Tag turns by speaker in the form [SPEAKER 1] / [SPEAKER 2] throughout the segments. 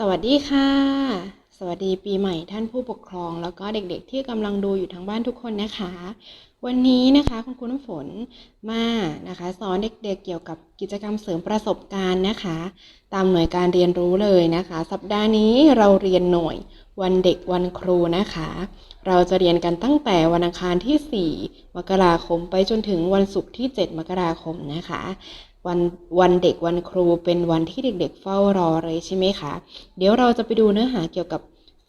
[SPEAKER 1] สวัสดีค่ะ สวัสดีปีใหม่ท่านผู้ปกครอง แล้วก็เด็กๆที่กำลังดูอยู่ทางบ้านทุกคนนะคะ วันนี้นะคะคุณครูน้ำฝนมานะคะ สอนเด็กๆเกี่ยวกับกิจกรรมเสริมประสบการณ์นะคะ ตามหน่วยการเรียนรู้เลยนะคะ สัปดาห์นี้เราเรียนหน่วย วันเด็กวันครูนะคะ เราจะเรียนกันตั้งแต่วันอังคารที่ 4 มกราคมไปจนถึงวันศุกร์ที่ 7 มกราคมนะคะวันวันเด็กวันครูเป็นวันที่เด็ก ๆ เฝ้ารอเลยใช่ไหมคะ เดี๋ยวเราจะไปดูเนื้อหาเกี่ยวกับ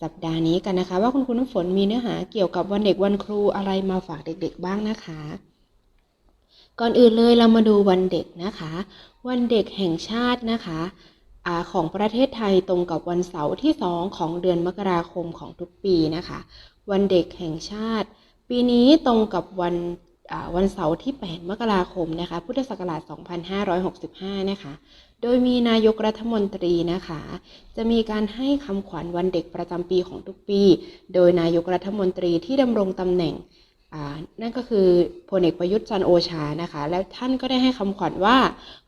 [SPEAKER 1] สัปดาห์นี้กันนะคะ ว่าคุณครูน้ำฝนมีเนื้อหาเกี่ยวกับวันเด็กวันครูอะไรมาฝากเด็ก ๆ บ้างนะคะ ก่อนอื่นเลยเรามาดูวันเด็กนะคะ วันเด็กแห่งชาตินะคะ ของประเทศไทยตรงกับวันเสาร์ที่ 2 ของเดือนมกราคมของทุกปีนะคะ วันเด็กแห่งชาติ ปีนี้ตรงกับวันวันเสาร์ที่ 8 มกราคมนะคะ พุทธศักราช 2565 นะคะ โดยมีนายกรัฐมนตรีนะคะ จะมีการให้คำขวัญวันเด็กประจำปีของทุกปี โดยนายกรัฐมนตรีที่ดำรงตำแหน่งนั่นก็คือพลเอกประยุทธ์จันโอชานะคะ แล้วท่านก็ได้ให้คำขวัญว่า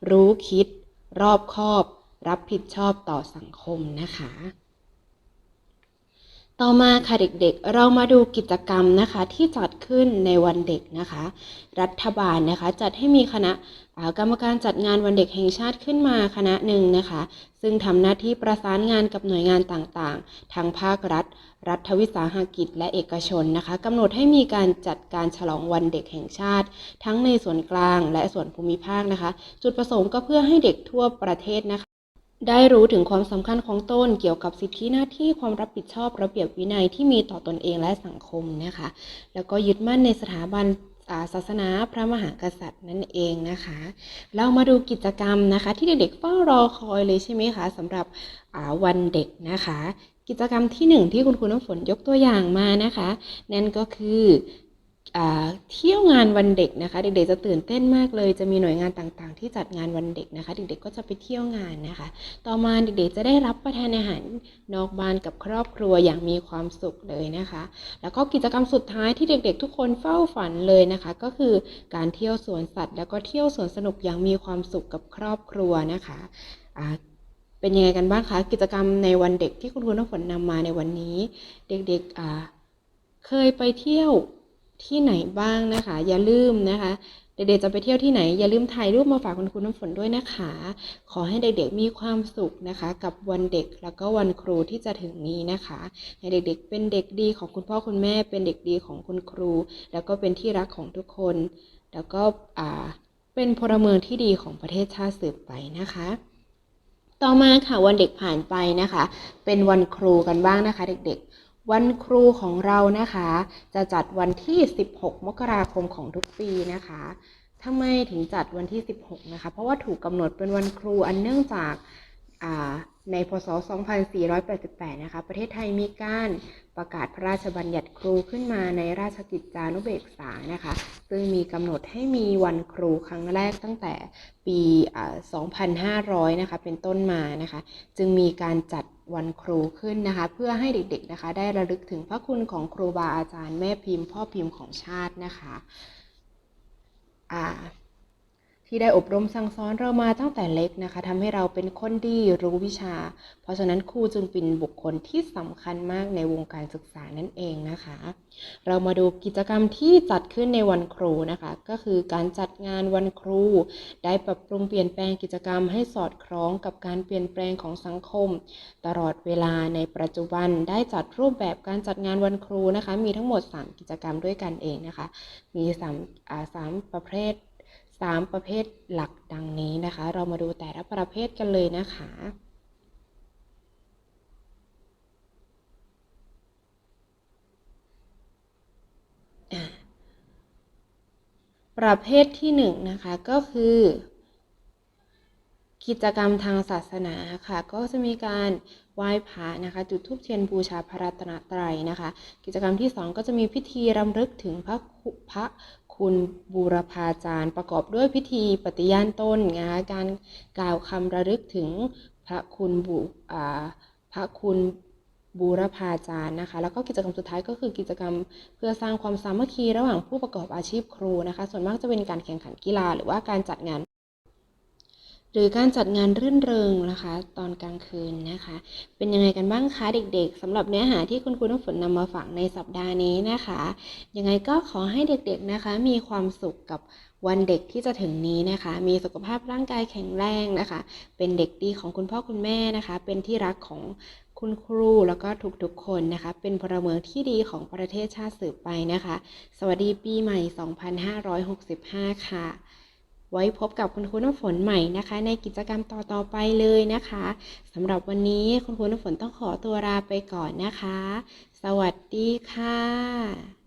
[SPEAKER 1] รู้คิดรอบคอบ รับผิดชอบต่อสังคมนะคะ ต่อมาค่ะเด็กๆ เรามาดูกิจกรรมนะคะที่จัดขึ้นในวันเด็กนะคะ รัฐบาลนะคะจัดให้มีคณะกรรมการจัดงานวันเด็กแห่งชาติขึ้นมาคณะหนึ่งนะคะ ซึ่งทำหน้าที่ประสานงานกับหน่วยงานต่างๆทั้งภาครัฐ รัฐวิสาหกิจและเอกชนนะคะกำหนดให้มีการจัดการฉลองวันเด็กแห่งชาติ ทั้งในส่วนกลางและส่วนภูมิภาคนะคะ จุดประสงค์ก็เพื่อให้เด็กทั่วประเทศนะคะ ได้รู้ถึงความสำคัญของตนเกี่ยวกับสิทธิหน้าที่ความรับผิดชอบระเบียบวินัยที่มีต่อตนเองและสังคมนะคะ แล้วก็ยึดมั่นในสถาบันศาสนาพระมหากษัตริย์นั่นเองนะคะ เรามาดูกิจกรรมนะคะ ที่เด็กๆเฝ้ารอคอยเลยใช่ไหมคะสำหรับวันเด็กนะคะ กิจกรรมที่หนึ่งที่คุณครูน้ำฝนยกตัวอย่างมานะคะ นั่นก็คือ เที่ยวงานวันเด็กนะคะ เด็กๆจะตื่นเต้นมากเลย จะมีหน่วยงานต่างๆ ที่จัดงานวันเด็กนะคะ เด็กๆก็จะไปเที่ยวงานนะคะ ต่อมาเด็กๆจะได้รับประทานอาหารนอกบ้านกับครอบครัวอย่างมีความสุขเลยนะคะ แล้วก็กิจกรรมสุดท้ายที่เด็กๆ ทุกคนเฝ้าฝันเลยนะคะ ก็คือการเที่ยวสวนสัตว์ แล้วก็เที่ยวสวนสนุกอย่างมีความสุขกับครอบครัวนะคะเป็นยังไงกันบ้างคะกิจกรรมในวันเด็กที่คุณครูน้ำฝนนำมาในวันนี้ เด็กๆเคยไปเที่ยว ที่ไหนบ้างนะคะ อย่าลืมนะคะ เด็กๆจะไปเที่ยวที่ไหน อย่าลืมถ่ายรูปมาฝากคุณครูน้ำฝนด้วยนะคะ ขอให้เด็กๆมีความสุขนะคะ กับวันเด็กแล้วก็วันครูที่จะถึงนี้นะคะ ให้เด็กๆ เป็นเด็กดีของคุณพ่อคุณแม่เป็นเด็กดีของคุณครู แล้วก็เป็นที่รักของทุกคน แล้วก็อ่าเป็นพลเมืองที่ดีของประเทศชาติสืบไปนะคะต่อมาค่ะวันเด็กผ่านไปนะคะ เป็นวันครูกันบ้างนะคะ เด็กๆ วันครูของเรานะคะ จะจัดวันที่ 16 มกราคมของทุกปีนะคะทำไมถึงจัดวันที่ 16 นะคะ เพราะว่าถูกกำหนดเป็นวันครูอันเนื่องจากอ่า ในพศ 2488 นะคะ ประเทศไทยมีการประกาศพระราชบัญญัติครูขึ้นมาในราชกิจจานุเบกษา นะคะ ซึ่งมีกำหนดให้มีวันครูครั้งแรกตั้งแต่ปี 2,500 นะคะ เป็นต้นมา นะคะ จึงมีการจัดวันครูขึ้นนะคะ เพื่อให้เด็กๆ นะคะ ได้ระลึกถึงพระคุณของครูบาอาจารย์แม่พิมพ์ พ่อพิมพ์ของชาตินะคะ อ่า ที่ได้อบรมสั่งสอนเรามาตั้งแต่เล็กนะคะทำให้เราเป็นคนดีรู้วิชา เพราะฉะนั้นครูจึงเป็นบุคคลที่สำคัญมากในวงการศึกษานั่นเองนะคะ เรามาดูกิจกรรมที่จัดขึ้นในวันครูนะคะ ก็คือการจัดงานวันครู ได้ปรับปรุงเปลี่ยนแปลงกิจกรรมให้สอดคล้องกับการเปลี่ยนแปลงของสังคม ตลอดเวลาในปัจจุบันได้จัดรูปแบบการจัดงานวันครูนะคะ มีทั้งหมด 3 กิจกรรมด้วยกันเองนะคะ มี3อ่าสามประเภท 3 ประเภทหลักดังนี้นะคะ เรามาดูแต่ละประเภทกันเลยนะคะ ประเภทที่หนึ่งนะคะก็คือ กิจกรรมทางศาสนาค่ะ ก็จะมีการไหว้พระนะคะ จุดธูปเทียนบูชาพระรัตนตรัยนะคะ กิจกรรมที่สองก็จะมีพิธีรำลึกถึงพระพระ คุณบูรพาจารย์ประกอบด้วยพิธีปฏิญาณตนนะคะการกล่าวคำระลึกถึงพระคุณบุพระคุณบูรพาจารย์นะคะ แล้วก็กิจกรรมสุดท้ายก็คือกิจกรรมเพื่อสร้างความสามัคคีระหว่างผู้ประกอบอาชีพครูนะคะ ส่วนมากจะเป็นการแข่งขันกีฬาหรือว่าการจัดงาน หรือการจัดงานรื่นเริงนะคะ ตอนกลางคืนนะคะ เป็นยังไงกันบ้างคะเด็กๆสำหรับเนื้อหาที่คุณครูน้ำฝนนำมาฝากในสัปดาห์นี้นะคะ ยังไงก็ขอให้เด็กๆนะคะ มีความสุขกับวันเด็กที่จะถึงนี้นะคะ มีสุขภาพร่างกายแข็งแรงนะคะ เป็นเด็กดีของคุณพ่อคุณแม่นะคะ เป็นที่รักของคุณครูแล้วก็ทุกๆคนนะคะ เป็นพลเมืองที่ดีของประเทศชาติสืบไปนะคะ สวัสดีปีใหม่ 2565 ค่ะ ไว้พบกับคุณครูน้ำฝนใหม่นะคะ ในกิจกรรมต่อๆไปเลยนะคะสำหรับวันนี้คุณครูน้ำฝนต้องขอตัวลาไปก่อนนะคะ สวัสดีค่ะ